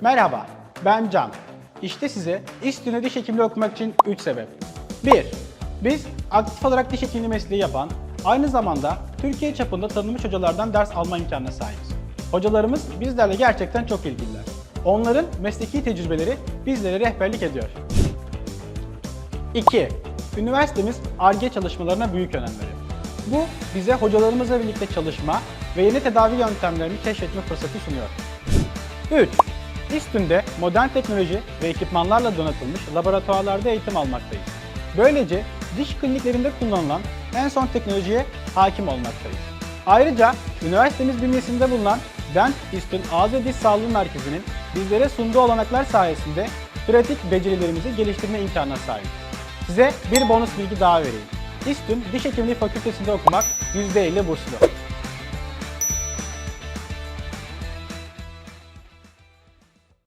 Merhaba, ben Can. İşte size İSTÜ'ne diş hekimliği okumak için 3 sebep. 1. Biz aktif olarak diş hekimliği mesleği yapan, aynı zamanda Türkiye çapında tanınmış hocalardan ders alma imkanına sahibiz. Hocalarımız bizlerle gerçekten çok ilgililer. Onların mesleki tecrübeleri bizlere rehberlik ediyor. 2. Üniversitemiz ARGE çalışmalarına büyük önem veriyor. Bu bize hocalarımızla birlikte çalışma ve yeni tedavi yöntemlerini keşfetme fırsatı sunuyor. 3. İSTÜ'nde modern teknoloji ve ekipmanlarla donatılmış laboratuvarlarda eğitim almaktayız. Böylece diş kliniklerinde kullanılan en son teknolojiye hakim olmaktayız. Ayrıca üniversitemiz bünyesinde bulunan Dent İSTÜ'n Ağız ve Diş Sağlığı Merkezi'nin bizlere sunduğu olanaklar sayesinde pratik becerilerimizi geliştirme imkanına sahibiz. Size bir bonus bilgi daha vereyim. İSTÜ'n Diş Hekimliği Fakültesinde okumak %50 burslu.